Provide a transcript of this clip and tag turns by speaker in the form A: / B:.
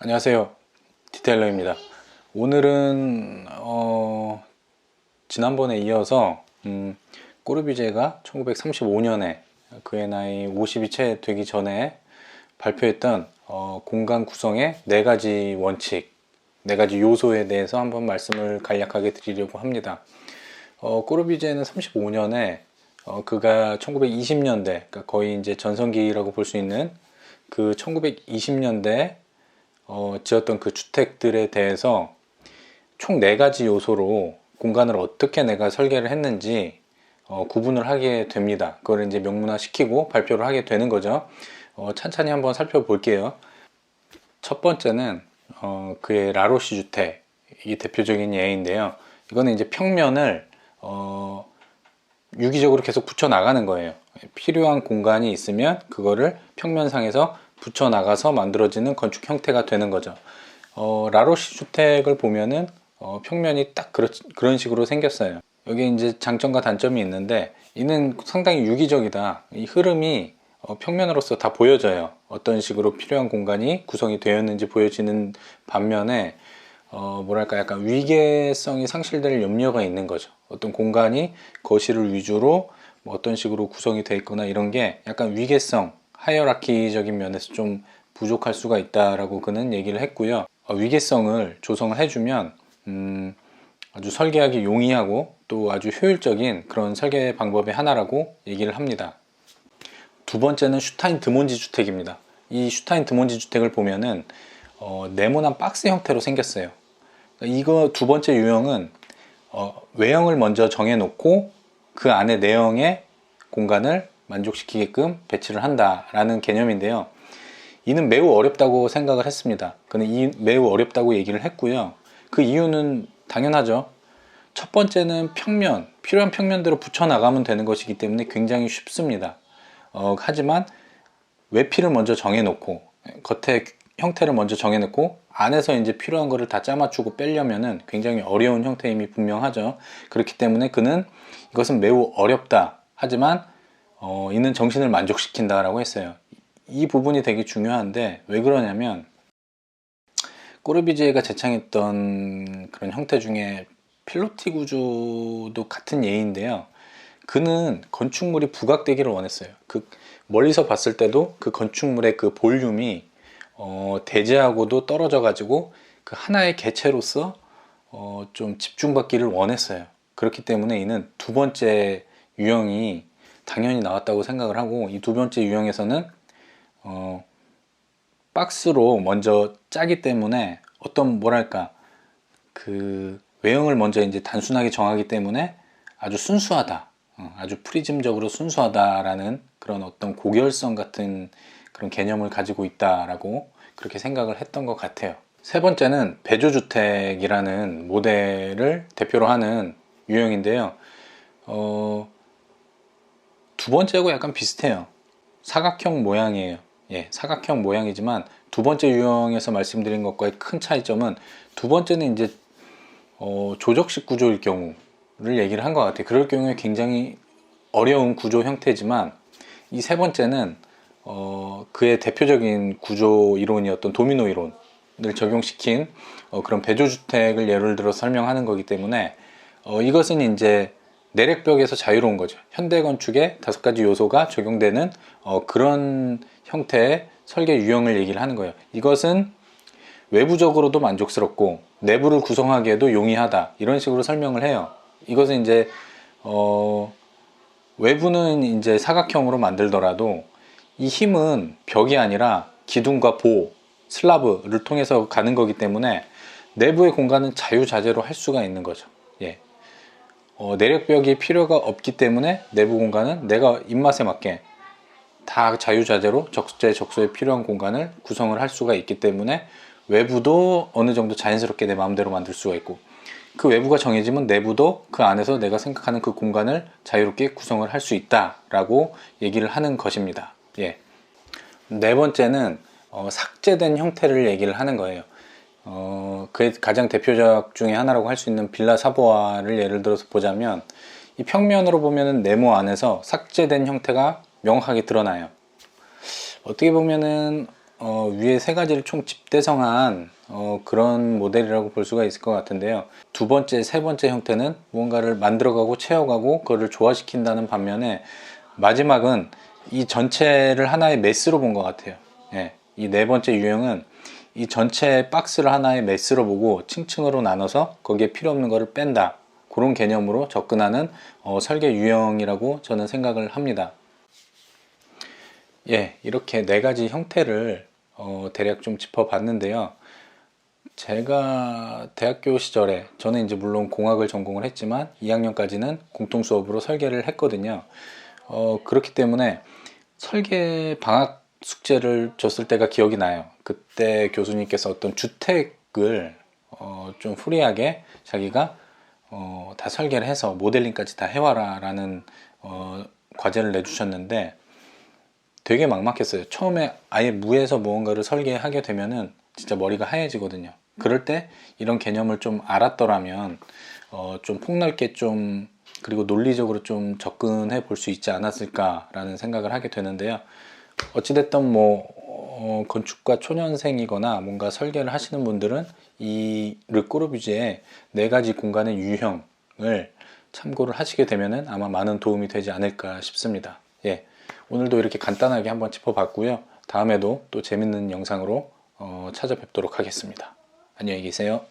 A: 안녕하세요. 디테일러입니다. 오늘은 어, 지난번에 이어서 음, 꼬르비제가 1935년에 그의 나이 50이 채 되기 전에 발표했던 어, 공간 구성의 네 가지 원칙, 네 가지 요소에 대해서 한번 말씀을 간략하게 드리려고 합니다. 어, 꼬르비제는 35년에 어, 그가 1920년대, 그러니까 거의 이제 전성기라고 볼 수 있는 그 1920년대 어, 지었던 그 주택들에 대해서 총 네 가지 요소로 공간을 어떻게 내가 설계를 했는지 어, 구분을 하게 됩니다. 그걸 이제 명문화 시키고 발표를 하게 되는 거죠. 어, 찬찬히 한번 살펴볼게요. 첫 번째는 어, 그의 라로시 주택 이 대표적인 예인데요. 이거는 이제 평면을 어, 유기적으로 계속 붙여 나가는 거예요. 필요한 공간이 있으면 그거를 평면상에서 붙여 나가서 만들어지는 건축 형태가 되는 거죠. 어, 라로시 주택을 보면은 어, 평면이 딱 그렇, 그런 식으로 생겼어요. 여기 이제 장점과 단점이 있는데 이는 상당히 유기적이다. 이 흐름이 어, 평면으로서 다 보여져요. 어떤 식으로 필요한 공간이 구성이 되었는지 보여지는 반면에 어, 뭐랄까 약간 위계성이 상실될 염려가 있는 거죠. 어떤 공간이 거실을 위주로 뭐 어떤 식으로 구성이 되어 있거나 이런 게 약간 위계성, 하이어라키적인 면에서 좀 부족할 수가 있다라고 그는 얘기를 했고요. 어, 위계성을 조성을 해주면 음, 아주 설계하기 용이하고 또 아주 효율적인 그런 설계 방법의 하나라고 얘기를 합니다. 두 번째는 슈타인 드몬지 주택입니다. 이 슈타인 드몬지 주택을 보면은 어, 네모난 박스 형태로 생겼어요. 이거 두 번째 유형은 어, 외형을 먼저 정해놓고 그 안에 내형의 공간을 만족시키게끔 배치를 한다라는 개념인데요. 이는 매우 어렵다고 생각을 했습니다. 그는 이 매우 어렵다고 얘기를 했고요. 그 이유는 당연하죠. 첫 번째는 평면, 필요한 평면대로 붙여 나가면 되는 것이기 때문에 굉장히 쉽습니다. 어, 하지만 외피를 먼저 정해놓고 겉에 형태를 먼저 정해놓고 안에서 이제 필요한 거를 다 짜맞추고 빼려면은 굉장히 어려운 형태임이 분명하죠. 그렇기 때문에 그는 이것은 매우 어렵다. 하지만 어, 이는 정신을 만족시킨다라고 했어요. 이 부분이 되게 중요한데 왜 그러냐면 꼬르비제가 제창했던 그런 형태 중에 필로티 구조도 같은 예인데요. 그는 건축물이 부각되기를 원했어요. 그 멀리서 봤을 때도 그 건축물의 그 볼륨이 어, 대지하고도 떨어져 가지고 그 하나의 개체로서 어, 좀 집중받기를 원했어요. 그렇기 때문에 이는 두 번째 유형이 당연히 나왔다고 생각을 하고 이 두 번째 유형에서는 어, 박스로 먼저 짜기 때문에 어떤 뭐랄까 그 외형을 먼저 이제 단순하게 정하기 때문에 아주 순수하다, 어, 아주 프리즘적으로 순수하다라는 그런 어떤 고결성 같은 그런 개념을 가지고 있다라고 그렇게 생각을 했던 것 같아요. 세 번째는 배조주택이라는 모델을 대표로 하는 유형인데요. 어, 두 번째하고 약간 비슷해요. 사각형 모양이에요. 예, 사각형 모양이지만 두 번째 유형에서 말씀드린 것과의 큰 차이점은 두 번째는 이제 어, 조적식 구조일 경우를 얘기를 한 것 같아요. 그럴 경우에 굉장히 어려운 구조 형태지만 이 세 번째는 어, 그의 대표적인 구조 이론이었던 도미노 이론을 적용시킨 어, 그런 배조주택을 예를 들어 설명하는 거기 때문에 어, 이것은 이제 내력벽에서 자유로운 거죠. 현대 건축의 다섯 가지 요소가 적용되는 어, 그런 형태의 설계 유형을 얘기를 하는 거예요. 이것은 외부적으로도 만족스럽고 내부를 구성하기에도 용이하다 이런 식으로 설명을 해요. 이것은 이제 어, 외부는 이제 사각형으로 만들더라도 이 힘은 벽이 아니라 기둥과 보, 슬라브를 통해서 가는 거기 때문에 내부의 공간은 자유자재로 할 수가 있는 거죠. 예. 어, 내력벽이 필요가 없기 때문에 내부 공간은 내가 입맛에 맞게 다 자유자재로 적재 적소에 필요한 공간을 구성을 할 수가 있기 때문에 외부도 어느 정도 자연스럽게 내 마음대로 만들 수가 있고 그 외부가 정해지면 내부도 그 안에서 내가 생각하는 그 공간을 자유롭게 구성을 할 수 있다라고 얘기를 하는 것입니다. 예. 네 번째는 어, 삭제된 형태를 얘기를 하는 거예요. 어, 그 가장 대표적 중에 하나라고 할 수 있는 빌라 사보아를 예를 들어서 보자면 이 평면으로 보면은 네모 안에서 삭제된 형태가 명확하게 드러나요. 어떻게 보면은 어, 위에 세 가지를 총 집대성한 어, 그런 모델이라고 볼 수가 있을 것 같은데요. 두 번째, 세 번째 형태는 무언가를 만들어가고 채워가고 그거를 조화시킨다는 반면에 마지막은 이 전체를 하나의 메스로 본 것 같아요. 예, 이 네 번째 유형은 이 전체 박스를 하나의 메스로 보고 층층으로 나눠서 거기에 필요 없는 거를 뺀다. 그런 개념으로 접근하는 어, 설계 유형이라고 저는 생각을 합니다. 예, 이렇게 네 가지 형태를 어, 대략 좀 짚어봤는데요. 제가 대학교 시절에 저는 이제 물론 공학을 전공을 했지만 2학년까지는 공통 수업으로 설계를 했거든요. 어, 그렇기 때문에 설계 방학 숙제를 줬을 때가 기억이 나요. 그때 교수님께서 어떤 주택을 어, 좀 후리하게 자기가 어, 다 설계를 해서 모델링까지 다 해와라라는 어, 과제를 내주셨는데 되게 막막했어요. 처음에 아예 무에서 무언가를 설계하게 되면은 진짜 머리가 하얘지거든요. 그럴 때 이런 개념을 좀 알았더라면 어, 좀 폭넓게 좀 그리고 논리적으로 좀 접근해 볼 수 있지 않았을까라는 생각을 하게 되는데요. 어찌됐든 뭐 어, 건축과 초년생이거나 뭔가 설계를 하시는 분들은 이 르꼬르비제의 네 가지 공간의 유형을 참고를 하시게 되면은 아마 많은 도움이 되지 않을까 싶습니다. 예. 오늘도 이렇게 간단하게 한번 짚어봤고요. 다음에도 또 재밌는 영상으로 어, 찾아뵙도록 하겠습니다. 안녕히 계세요.